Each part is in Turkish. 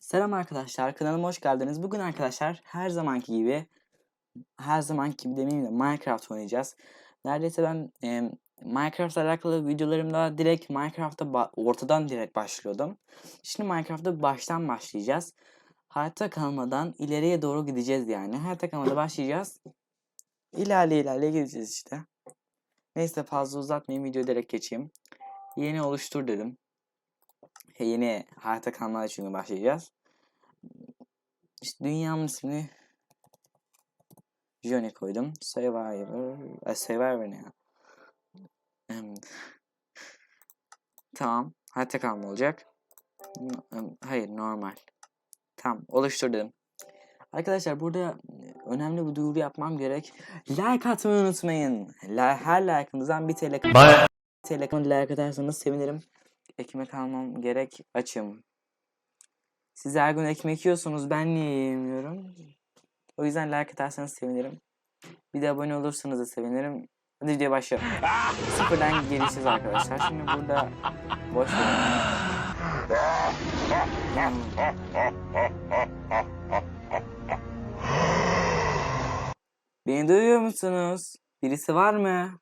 Selam arkadaşlar, kanalıma hoş geldiniz. Bugün arkadaşlar her zamanki gibi, her zamanki gibi demeyeyim de Minecraft oynayacağız. Neredeyse ben e, Minecraft alakalı videolarımda direkt Minecraft'ta ortadan direkt başlıyordum. Şimdi Minecraft'ta baştan başlayacağız. Hayatta kalmadan ileriye doğru gideceğiz yani. Hayatta kalmadan başlayacağız. İlerle ilerle gideceğiz işte. Neyse fazla uzatmayayım videoyu direkt geçeyim. Yeni oluştur dedim. Yeni hayatta kalmada çünkü başlayacağız. İşte dünyamın ismini Johnny koydum. Survivor. E, Survivor ne ya? Tamam. Hayatta kalma olacak. Hayır normal. Tamam oluştur dedim. Arkadaşlar burada e, önemli bir duyuru yapmam gerek. Like atmayı unutmayın. Her like'ınızdan bir TL TL like atarsanız sevinirim. Ekmek almam gerek açım. Siz her gün ekmek yiyorsunuz ben niye yiyemiyorum? O yüzden like atarsanız sevinirim. Bir de abone olursanız da sevinirim. Hadi videoya başlayalım. Sıfırdan gelişeceğiz arkadaşlar. Şimdi burada boş. Beni duyuyor musunuz? Birisi var mı?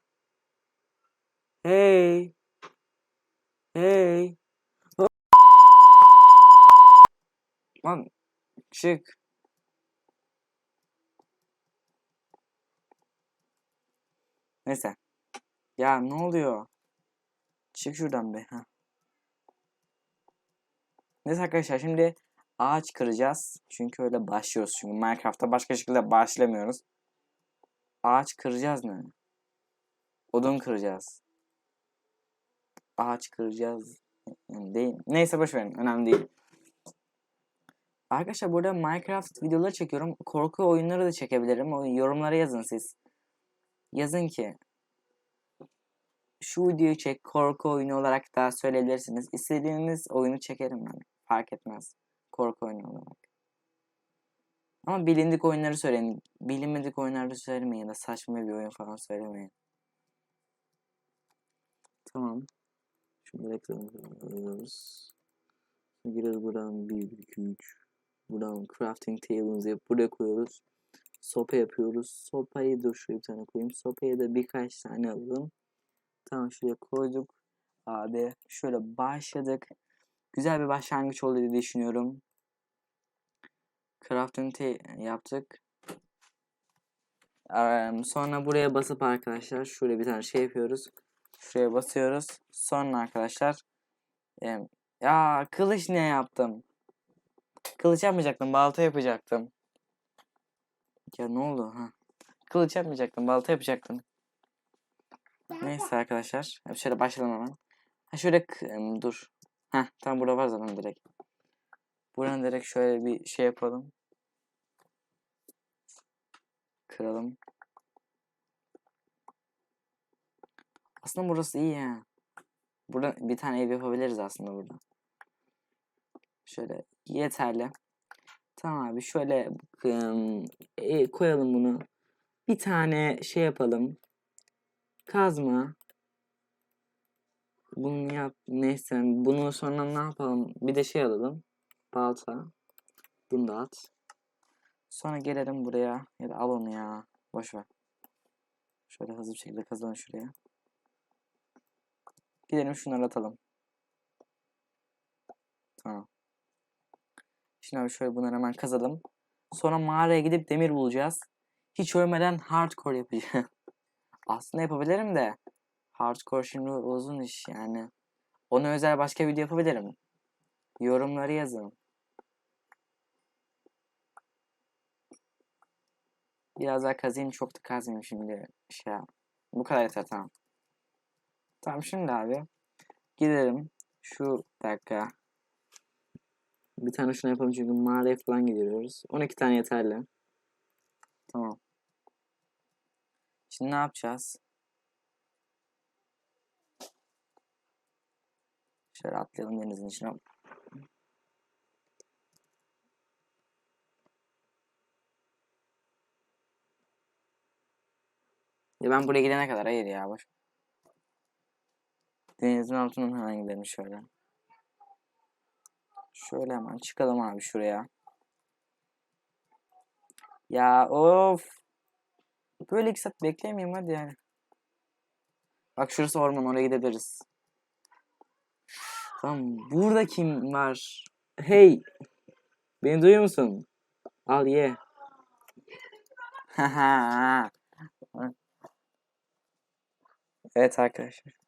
Hey. Hey. Lan çık. Neyse. Ya ne oluyor? Çık şuradan be. Ha. Neyse arkadaşlar şimdi ağaç kıracağız. Çünkü öyle başlıyoruz. Çünkü Minecraft'ta başka şekilde başlamıyoruz. Ağaç kıracağız ne? Odun kıracağız. Ağaç kıracağız. Değil. Neyse boş verin. Önemli değil. Arkadaşlar burada Minecraft videoları çekiyorum. Korku oyunları da çekebilirim. O yorumlara yazın siz. Yazın ki şu videoyu çek korku oyunu olarak da söyleyebilirsiniz. İstediğiniz oyunu çekerim ben. Fark etmez. Korku oyunu olarak. Ama bilindik oyunları söyleyin. Bilinmedik oyunları söylemeyin ya da saçma bir oyun falan söylemeyin. Tamam. Şimdi reklamı alıyoruz. Giriyoruz buradan 1, 2, 3. Buradan crafting table'ımızı yapıp buraya koyuyoruz. Sopa yapıyoruz. Sopayı da şuraya bir tane koyayım. Sopayı da birkaç tane alalım. Tamam şuraya koyduk. Abi şöyle başladık. Güzel bir başlangıç oldu diye düşünüyorum. Crafting ta- yaptık. Sonra buraya basıp arkadaşlar şöyle bir tane şey yapıyoruz. Şuraya basıyoruz. Sonra arkadaşlar em, ya kılıç ne yaptım? Kılıç yapmayacaktım. Balta yapacaktım. Ya ne oldu? Ha. Kılıç yapmayacaktım. Balta yapacaktım. Neyse arkadaşlar. Şöyle başlayalım hemen. Ha şöyle dur. Ha tam burada var zaten direkt. Buradan direkt şöyle bir şey yapalım. Kıralım. Aslında burası iyi ya. Burada bir tane ev yapabiliriz aslında burada. Şöyle yeterli. Tamam abi şöyle ım, e, koyalım bunu. Bir tane şey yapalım. Kazma. Bunu yap. Neyse bunu sonra ne yapalım? Bir de şey alalım. Balta. Bunu da at. Sonra gelelim buraya. Ya da al onu ya. Boş ver. Şöyle hızlı bir şekilde kazalım şuraya. Gidelim şunları atalım. Tamam. Şimdi abi şöyle bunları hemen kazalım. Sonra mağaraya gidip demir bulacağız. Hiç ölmeden hardcore yapacağım. Aslında yapabilirim de. Hardcore şimdi uzun iş yani. Ona özel başka video yapabilirim. Yorumları yazın. Biraz daha kazayım çok da kazmayayım şimdi. Şey Bu kadar yeter tamam. Tamam şimdi abi. Gidelim. Şu dakika. Bir tane şunu yapalım çünkü mağaraya falan gidiyoruz. 12 tane yeterli. Tamam. Şimdi ne yapacağız? Şöyle atlayalım denizin içine. Ya ben buraya gidene kadar hayır ya boş. Denizin altından hemen gidelim şöyle. Şöyle hemen çıkalım abi şuraya. Ya of. Böyle iki saat bekleyemeyeyim hadi yani. Bak şurası orman oraya gidebiliriz. Tamam burada kim var? Hey. Beni duyuyor musun? Al ye. Evet arkadaşlar.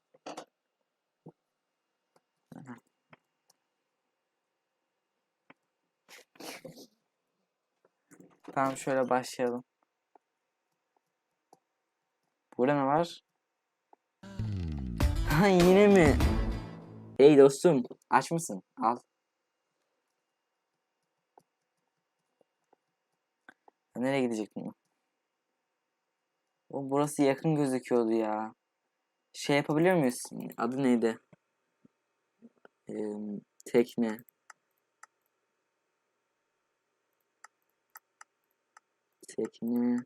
Tamam şöyle başlayalım. Burada ne var? Ha yine mi? Hey dostum, aç mısın? Al. Nereye gidecektim? O burası yakın gözüküyordu ya. Şey yapabiliyor muyuz? Adı neydi? Ee, tekne. Tekne.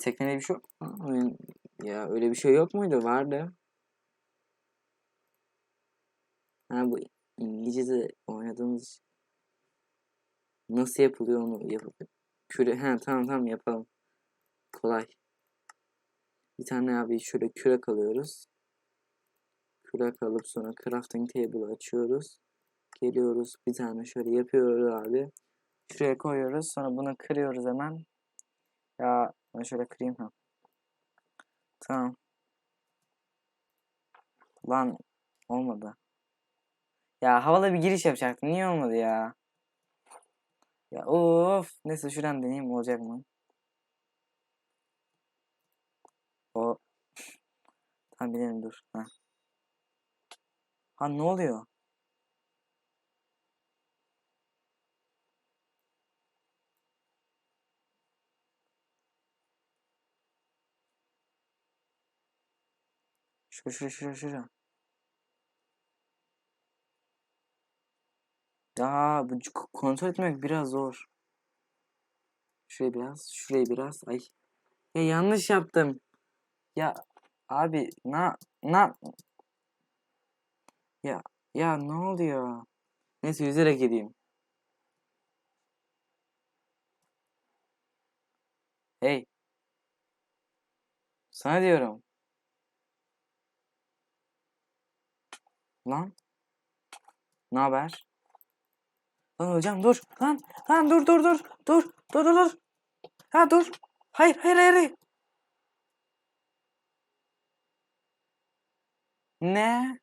Teknede bir şey yok. Ya öyle bir şey yok muydu? Vardı. Ha bu İngilizce'de oynadığımız nasıl yapılıyor onu yapıp küre he tamam tamam yapalım. Kolay. Bir tane abi şöyle kürek alıyoruz. Kürek alıp sonra crafting table açıyoruz. Geliyoruz bir tane şöyle yapıyoruz abi. Şuraya koyuyoruz. Sonra bunu kırıyoruz hemen. Ya ben şöyle kırayım ha. Tamam. Lan olmadı. Ya havalı bir giriş yapacaktım. Niye olmadı ya? Ya of. Neyse şuradan deneyeyim olacak mı? O. Tamam bilelim dur. Ha. Ha ne oluyor? Şuraya şuraya şuraya şuraya. Ya bu kontrol etmek biraz zor. Şuraya biraz, şuraya biraz. Ay. Ya yanlış yaptım. Ya abi na na ya ya ne oluyor? Neyse yüzerek gideyim. Hey. Sana diyorum. Lan. Ne haber? Lan hocam dur. Lan lan dur dur dur. Dur dur dur dur. Ha dur. Hayır hayır hayır. Ne?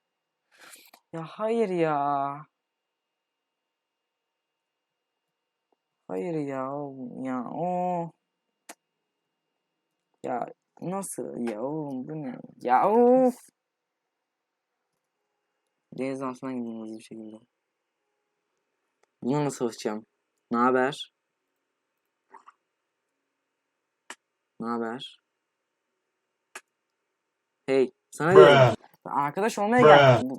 Ya hayır ya. Hayır ya. oğlum Ya o. Ya nasıl ya oğlum bu ne? Ya of. Deniz altından gideyim hızlı bir şekilde. Buna nasıl savaşacağım? Ne haber? Ne haber? Hey, sana diyorum. Arkadaş olmaya geldim.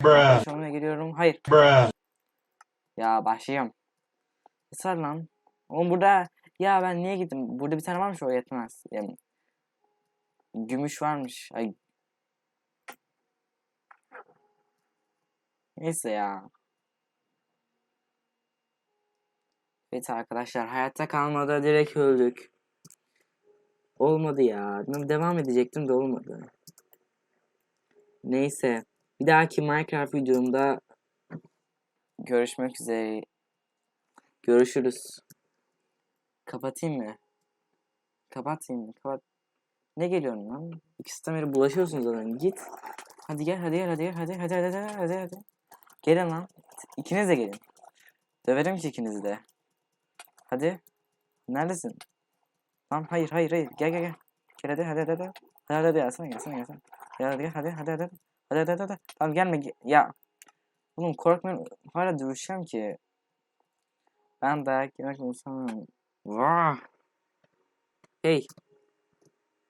Arkadaş olmaya geliyorum. Hayır. bruh. Ya başlayacağım. Israr lan. Oğlum burada ya ben niye gittim? Burada bir tane varmış o yetmez. Yani, gümüş varmış. Ay. Neyse ya. Evet arkadaşlar hayatta kalmada direkt öldük. Olmadı ya. Devam edecektim de olmadı. Neyse. Bir dahaki Minecraft videomda görüşmek üzere. Görüşürüz. Kapatayım mı? Kapatayım mı? Kapat. Ne geliyorsun lan? İkisi de beri bulaşıyorsunuz zaten. Git. Hadi gel, hadi gel, hadi gel, hadi, hadi, hadi, hadi, hadi, hadi. Gelin lan. İkiniz de gelin. Döverim ki ikinizi de. Hadi. Neredesin? Tamam, hayır, hayır, hayır. Gel, gel, gel. Gel hadi, hadi, hadi, hadi. Hadi, hadi, gelsene, gelsene, gelsene. Gel, hadi, gel, hadi, hadi, hadi. Hadi, hadi, hadi, hadi. Tamam, gelme. ge- Ya. Oğlum korkmayın. Hala dövüşeceğim ki. Ben dayak yemek insanım. Vah. Hey.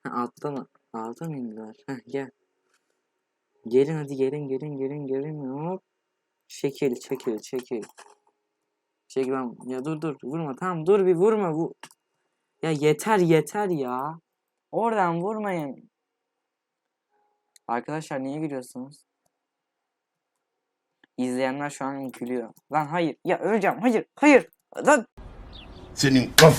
Ha, alttan alttan indiler. Heh, gel. Gelin hadi gelin gelin gelin gelin. Hop. Çekil çekil çekil. Çekil lan. Ya dur dur vurma tamam dur bir vurma bu. Ya yeter yeter ya. Oradan vurmayın. Arkadaşlar niye gülüyorsunuz? izleyenler şu an gülüyor. Lan hayır ya öleceğim hayır hayır lan Senin kafanı